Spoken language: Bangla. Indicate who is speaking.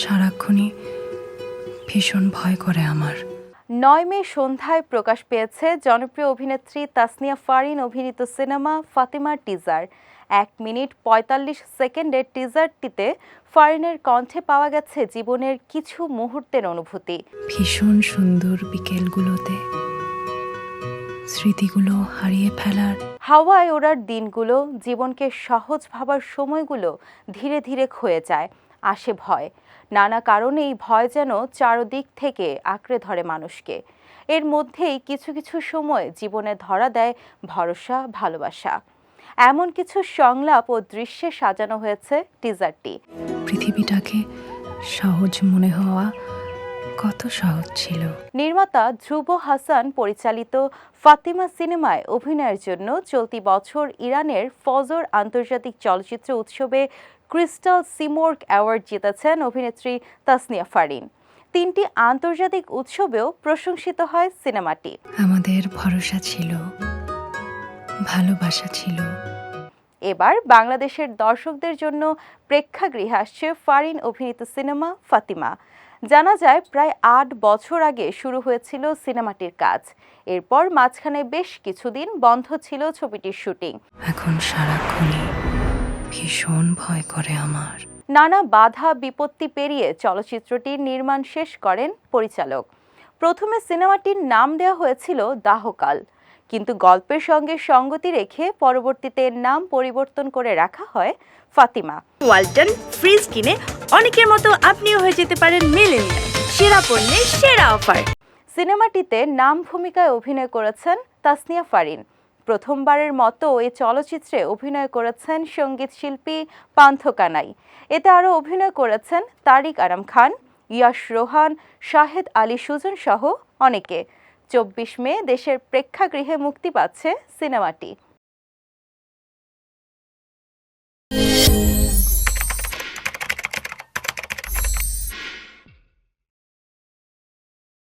Speaker 1: সারাক্ষণই ভীষণ ভয় করে আমার।
Speaker 2: নয় মে সন্ধ্যায় প্রকাশ পেয়েছে জনপ্রিয় অভিনেত্রী তাসনিয়া ফারিন অভিনীত সিনেমা ফাতিমার টিজার এক মিনিট পঁয়তাল্লিশ সেকেন্ডের টিজারটিতে ফারিনের কণ্ঠে পাওয়া গেছে জীবনের কিছু মুহূর্তের অনুভূতি।
Speaker 1: ভীষণ সুন্দর বিকেলগুলোতে স্মৃতিগুলো হারিয়ে ফেলার
Speaker 2: হাওয়ায় ওড়ার দিনগুলো জীবনকে সহজ ভাবার সময়গুলো ধীরে ধীরে ক্ষয়ে যায়। আসে ভয়। নানা কারণে এই ভয় যেন চারদিক থেকে আঁকড়ে ধরে মানুষকে। এর মধ্যেই কিছু কিছু সময় জীবনে ধরা দেয় ভরসা, ভালোবাসা। এমন কিছু সংলাপ ও দৃশ্যে সাজানো হয়েছে টিজারটি
Speaker 1: পৃথিবীটাকে সহজ মনে হওয়া কত সহজ ছিল।
Speaker 2: নির্মাতা ধ্রুব হাসান পরিচালিত ফাতিমা সিনেমায় অভিনয়ের জন্য চলতি বছর ইরানের ফজর আন্তর্জাতিক চলচ্চিত্র উৎসবে ক্রিস্টাল সিমোর্ক অ্যাওয়ার্ড জিতেছেন অভিনেত্রী তাসনিয়া ফারিন। তিনটি আন্তর্জাতিক উৎসবেও প্রশংসিত হয় সিনেমাটি।
Speaker 1: আমাদের ভরসা ছিল ভালোবাসা ছিল।
Speaker 2: এবার বাংলাদেশের দর্শকদের জন্য প্রেক্ষাগৃহে আসছে ফারিন অভিনীত সিনেমা ফাতিমা। জানা যায় প্রায় আট বছর আগে শুরু হয়েছিল সিনেমাটির কাজ। এরপর মাঝখানে বেশ কিছুদিন বন্ধ ছিল ছবিটির শুটিং।
Speaker 1: এখন সারাক্ষণই ভীষণ ভয় করে আমার।
Speaker 2: নানা বাধা বিপত্তি পেরিয়ে চলচ্চিত্রটির নির্মাণ শেষ করেন পরিচালক। প্রথমে সিনেমাটির নাম দেওয়া হয়েছিল দাহকাল। কিন্তু গল্পের সঙ্গে সঙ্গতি রেখে পরবর্তীতে নাম পরিবর্তন করে রাখা হয় ফাতিমা।
Speaker 3: ওয়ালটন ফ্রিজ কিনে অনেকের মতো আপনিও হয়ে যেতে পারেন মিলেনিয়াল। সেরা পণ্যের সেরা অফার।
Speaker 2: সিনেমাটিতে নাম ভূমিকায় অভিনয় করেছেন তাসনিয়া ফারিন। প্রথমবারের মতো এই চলচ্চিত্রে অভিনয় করেছেন সংগীত শিল্পী পান্থ কানাই। এতে আরও অভিনয় করেছেন তারিক আরাম খান ইয়াশ রোহান শাহেদ আলী সুজন সহ অনেকে। চব্বিশ মে দেশের প্রেক্ষাগৃহে মুক্তি পাচ্ছে সিনেমাটি।